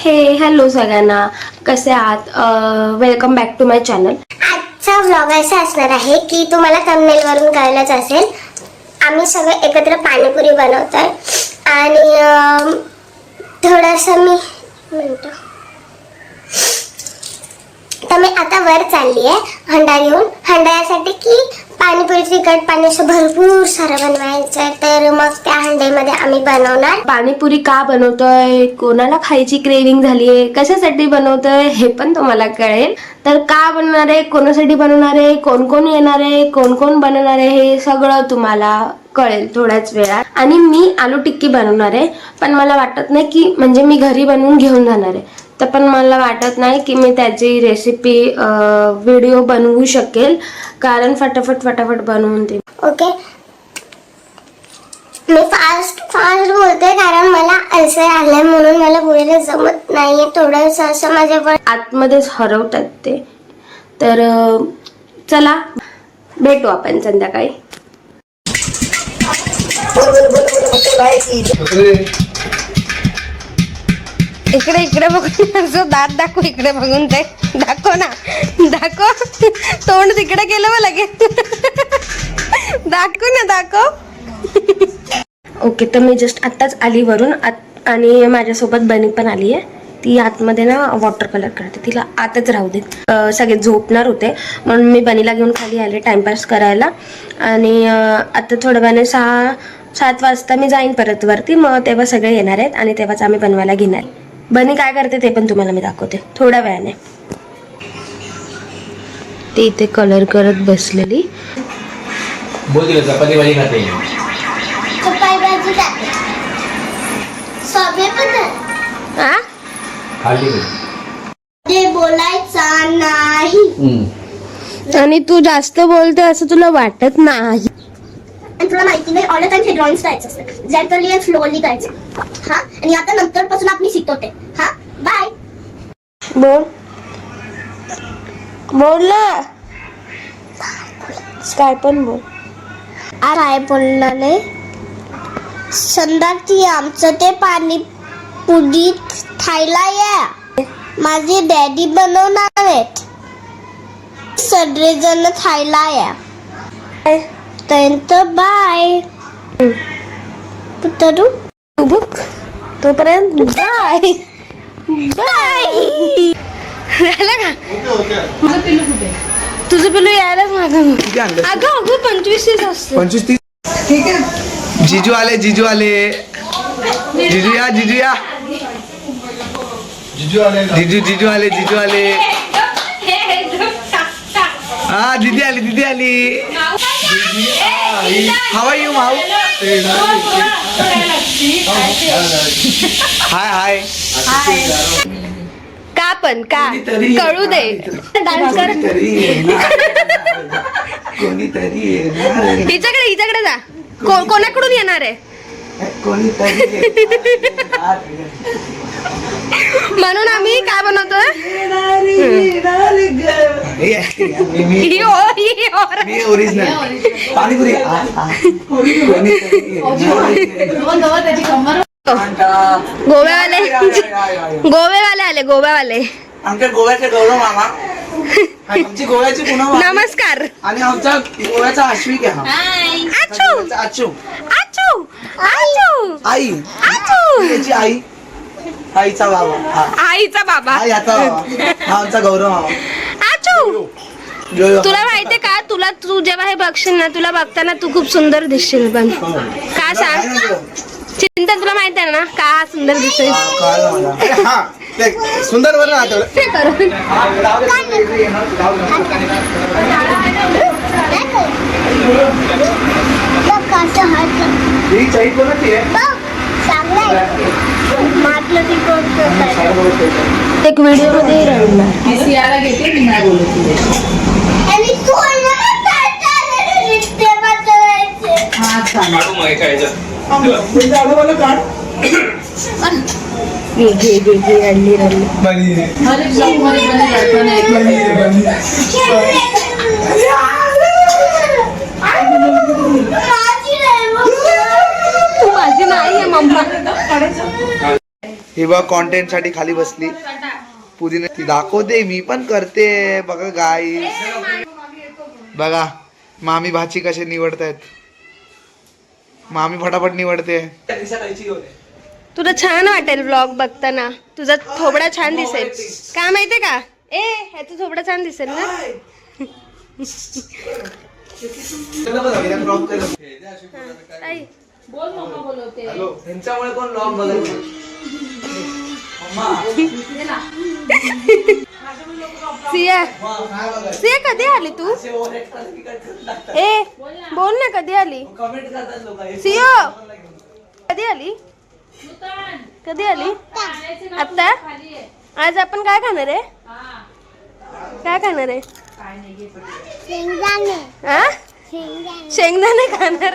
हे हॅलो सगळ्यांना. कसे आहात? Welcome back to my channel आजचा व्लॉग असा असणार आहे की तुम्हाला thumbnail कळलंच असेल आम्ही सगळे एकत्र पाणीपुरी बनवतोय. आणि थोडंसं मी म्हणतो. तर मी आता वर चालली आहे हंडा घेऊन. हंडा यासाठी की पाणीपुरी तिखट पाणी असं भरपूर सारं बनवायचं आहे. तर मग त्या हंड्यामध्ये आम्ही बनवणार. पाणीपुरी का बनवतोय? कोणाला खायची क्रेविंग झालीये? कशासाठी बनवतोय? हे पण तुम्हाला कळेल. तर का बनवणार आहे? कोणासाठी बनवणार आहे? कोण कोण येणार आहे? कोण कोण बनवणार आहे? हे सगळं तुम्हाला कळेल थोड्याच वेळात. आणि मी आलू टिक्की बनवणार आहे. पण मला वाटत नाही की म्हणजे मी घरी बनवून घेऊन जाणार आहे. तर पण मला वाटत नाही की मी त्याची रेसिपी व्हिडिओ बनवू शकेल. कारण फटाफट फटाफट बनवून ते ओके मी फास्ट फास्ट बोलते कारण मला अल्सर आलाय म्हणून मला बोलायला जमत नाहीये. थोडंसं असं माझ्या आतमध्येच हरवतात ते. तर चला. भेटू आपण संध्याकाळी. इकडे इकडे बघून असं दात दाखव इकडे बघून ते. दाखव ना. दाखव. तोंड तिकडे केलं मला लगेच. दाखव ना दाखव. ओके तर मी जस्ट आत्ताच आली वरून. आत आणि माझ्यासोबत बनी पण आली आहे. ती आतमध्ये ना वॉटर कलर करते. तिला आतच राहू देत. सगळे झोपणार होते. म्हणून मी बनीला घेऊन खाली आले टाइमपास करायला. आणि आता थोड्या वेळाने सहा सात वाजता मी जाईन परत वरती. मग तेव्हा सगळे येणार आहेत आणि तेव्हाच आम्ही बनवायला घेणार. बनी काय करते ते पण तुम्हाला मी दाखवते. थोड्या वेळाने. ती इथे कलर करत बसलेली. बोल दिलं चपाती भाजी खाते. भाजी बोलायचा नाही. हम्म. आणि तू जास्त बोलते असं तुला वाटत नाही. तुला माहिती नाही ऑल टाइम हे करायचं असतं जनरली आणि स्लोली करायचं हा? आणि आता नंतर पासून आपण शिकतो ते हा? बाय बोल. बोल ना. काय पण बोल. काय बोलणार नाही संध्याची आमचं ते पाणी पुरी खायला या. माझे डॅडी बनवणार आहेत. सगळेजण खायला या. त्यांचं बाय पुतरू तू बघ तोपर्यंत बाय बाय झालं का तुझं पिलू यायलाच मागं अगं अगं पंचवीस तीस असते पंचवीस तीस जिजू आले जिजू आले जिजू या जिजू या जिजू जिजू आले जिजू आले हा दीदी आली दीदी आली. हवा यू माऊ हाय हाय का पण का? कळू दे. डान्स कर. कोणीतरी येणार. हिच्याकडे हिच्याकडे जा. को- कोणाकडून येणार आहे? कोणीतरी म्हणून आम्ही काय बनवतोय? ही ही ओरिजिनल पाणीपुरी. गोव्यावाले. गोव्यावाले आले गोव्यावाले. आमच्या गोव्याचे गौरव मामा. आमची गोव्याची मामी. नमस्कार. आणि आमचा गोव्याचा आश्विक आहे आचू गोव्याचा आचू आचू आचू आई. आचू त्याची आई. आईचा बाबा. हा. आईचा बाबा. हा याचा बाबा. हा आमचा गौरव मामा. आचू. तुला माहितीये का? तुला तू जेव्हा हे बघशील ना तुला बघताना तू खूप सुंदर दिसशील पण. हो. का सांग? ना तो? चिंता तुला माहीत आहे ना का सुंदर दिसेल? हा, कळलं मला. अरे हा ते सुंदर आठवलं. ते करून आहे. एक व्हिडिओमध्ये रडणार घेते मी नाही बोलत हा घे घे घे घे रडली रडली बरी मध्ये ब्लॉगमध्ये पण जायचं नाही तू माझी नाही आहे मम्मा हे बघ कॉन्टेंटसाठी खाली बसली. पुदिने ती दाखवते मी पण करते. बघा गाई बघा मामी भाची कसे निवडतायत. मामी फटाफट निवडते. तुला छान वाटेल व्लॉग बघताना. तुझा थोबडा छान दिसेल. काय माहितीये का? ए ह्याचं थोबडा छान दिसेल ना. आई, बोल मम्मा बोलवते. त्यांच्यामुळे कोण लॉग बघायचं? सिया सिया कधी आली तू? ए बोल ना. कधी आली? सियो कधी आली? कधी आली? आता आज आपण काय खाणार आहे? काय खाणार आहे? हा? शेंगदाणे खाणार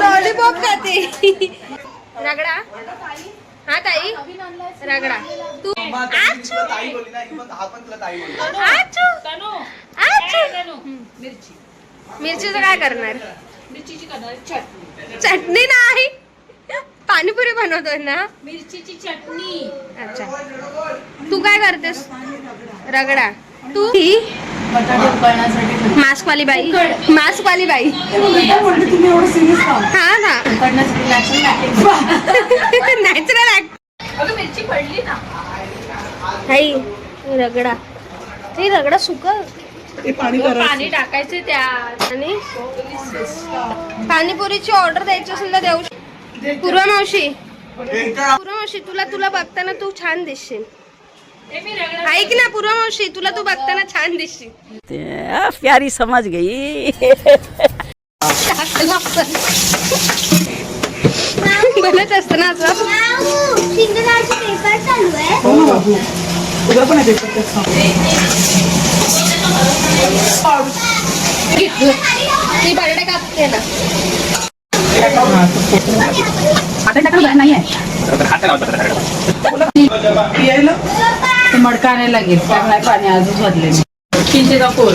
लॉलीपॉप खाते. रगडा. हा ताई? रगडा. तू. मिरचीचं काय करणार? चटणी नाही. पाणीपुरी बनवतोय ना? मिरचीची चटणी. अच्छा. तू काय करतेस? रगडा. तू मास्क वाली बाई. मास्क वाली बाई. तुम्ही एवढं सिरियस का? हा ना. नॅचरल अगं मिरची पडली ना. हाई रगडा. ते रगडा सुकल पाणी टाकायचे त्यात. आणि? पाणीपुरीची ऑर्डर द्यायची असेल तर देऊ. शक- पूर्वा मावशी. पूर्वा मावशी तुला तुला बघताना तू छान दिसशील. ऐक ना पूर्वा मावशी तुला तू बघताना छान दिसशील. आ, प्यारी समझ गई. बनत असतं ना असं. पेपर चालू आहे ती बर्डे कापते ना ते मडकाने लागेल त्यामुळे पाणी अजून भरले किंचित दाखव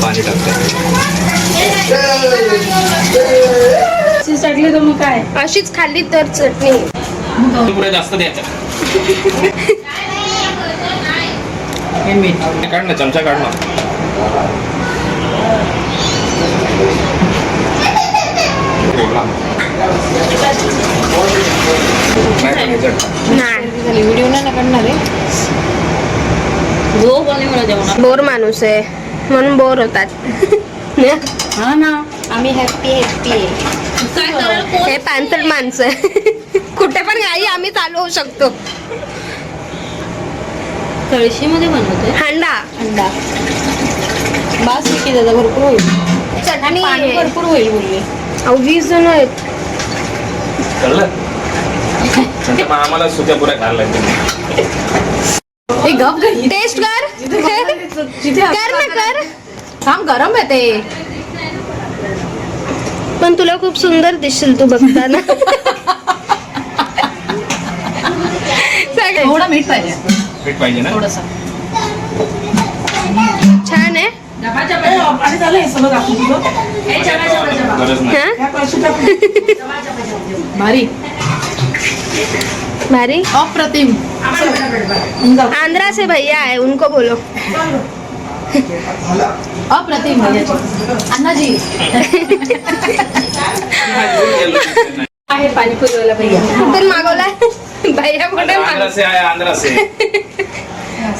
पाणी टाकली तर मग काय? अशीच खाल्ली तर चटणी. पुढे जास्त द्यायचं. हे मीठ. काढ ना चमचा काढ ना नाही नाही व्हिडिओ नाही करणार आहे जो बोलणे मला जेवणार बोर माणूस आहे. म्हणून बोर होतात. हा ना. आम्ही हॅप्पी हॅप्पी हे पानसट माणसं कुठे पण गाई आम्ही चालू होऊ शकतो. कळशीमध्ये बनवते हांडा. अंडा बास की दादा भरपूर होईल. चटणी आहे. भरपूर होईल बोलले अहो, वीस जण आहेत. कळलं? नंतर मग आम्हाला सुट्या पुऱ्या खायला लागतील. हे गप टेस्ट कर. कर ना कर. थांब गरम आहे ते. पण तुला खूप सुंदर दिसशील तू बघताना. सगळे. थोडं मीठ पाहिजे. मीठ पाहिजे ना? थोडस. छान आहे. भारी. भारी? अप्रतिम. आंध्रा से भैया है उनको बोलो. अप्रतिम भैयाची अण्णाजी आहे पाणीपुरीवाला भैया. कुठून मागवला भैया कुठे आंध्रा से आया आंध्रा से.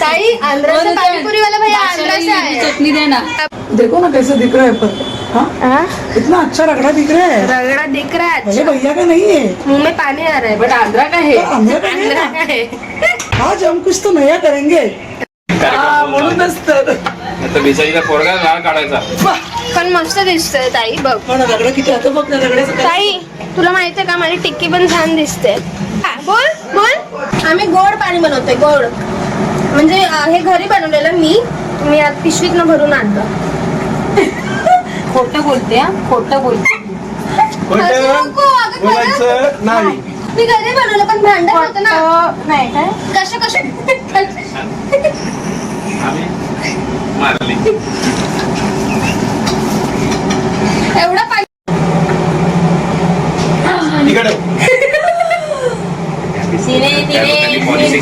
ताई आंध्रा से पाणीपुरी वाला भैया आंध्रा से आया देखो ना कैसे दिख रहा है पर. हाँ? हाँ? इतना अच्छा रगड़ा दिख रहा है. रगड़ा दिख रहा है अच्छा। भैया का नहीं है. मुंह में पानी आ रहा है बट आंध्रा का है। आंध्रा का है है। आज हम कुछ तो नया करेंगे. हाँ, म्हणूनच तर आता बिचारीचा पोरगा गाळ काढायचा. पण मस्त दिसतंय ताई बघ. पण रगडा किती होतं बघ ना रगड्याचं काय ताई तुला माहितीये का? माझी टिक्की पण छान दिसते. हा, बोल बोल. आम्ही गोड पाणी बनवतोय गोड. म्हणजे हे घरी बनवलेलं मी मी आज पिशवीत भरून आणलं. खोटं बोलते हा? खोटं बोलते. नाही. मी घरी बनवलं पण भांडण होतं ना. नाही काय कशा कशा? आम्ही मारली. एवढा पाणी इकडे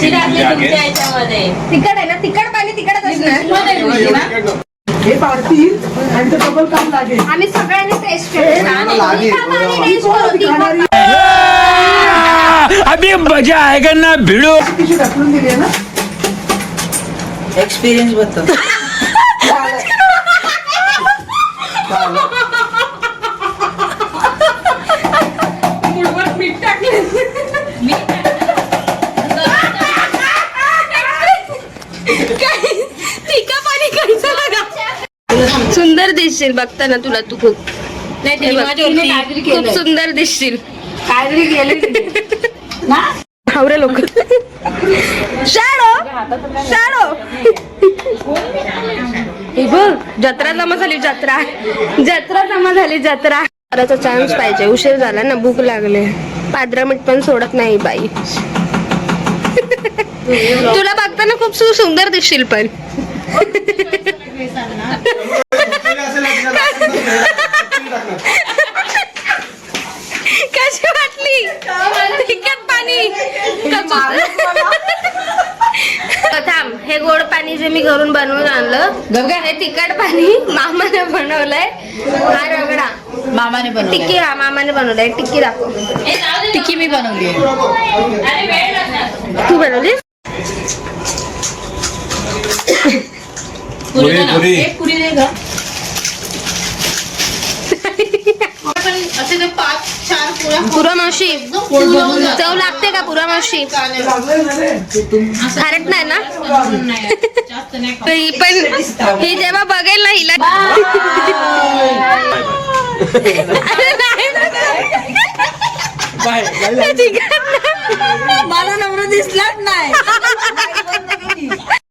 तिकड आहे ना तिकड पाणी तिकडच असणार. हे पाडतील आणि ते डबल काम लागेल. आम्ही सगळ्यांनी टेस्ट केलं. अभी मजा आएगा ना भिड़ो। तिची ढकलून दिली ना? एक्सपिरियन्सबद्दल. दिसशील बघताना तुला तू खूप. हे बघ, खूप सुंदर दिसशील. काहीतरी हावरे लोक शाळो शाळो. हे बघ जत्रा जमा झाली जत्रा. जत्रा जमा झाली जत्रा. करायचा चान्स पाहिजे. उशीर झाला ना भूक लागले. पादरा मिनिट पण सोडत नाही बाई. तुला बघताना खूप सुंदर दिसशील पण. कशी वाटली? तिखट पाणी. थांब हे गोड पाणी जे मी घरून बनवून आणलं बघा हे तिखट पाणी मामाने बनवलंय. हा रगडा. मामाने बनवली टिक्की हा मामाने बनवलंय. टिक्की दाखव. टिक्की मी बनवली. तू बनवली पुरी पुरी. पुरी नाही का पुरा मावशी. चव लागते का पुरा मावशी? खारट नाही ना? ही पण ही जेव्हा बघेल ना हिला. मला नवरा दिसलाच नाही.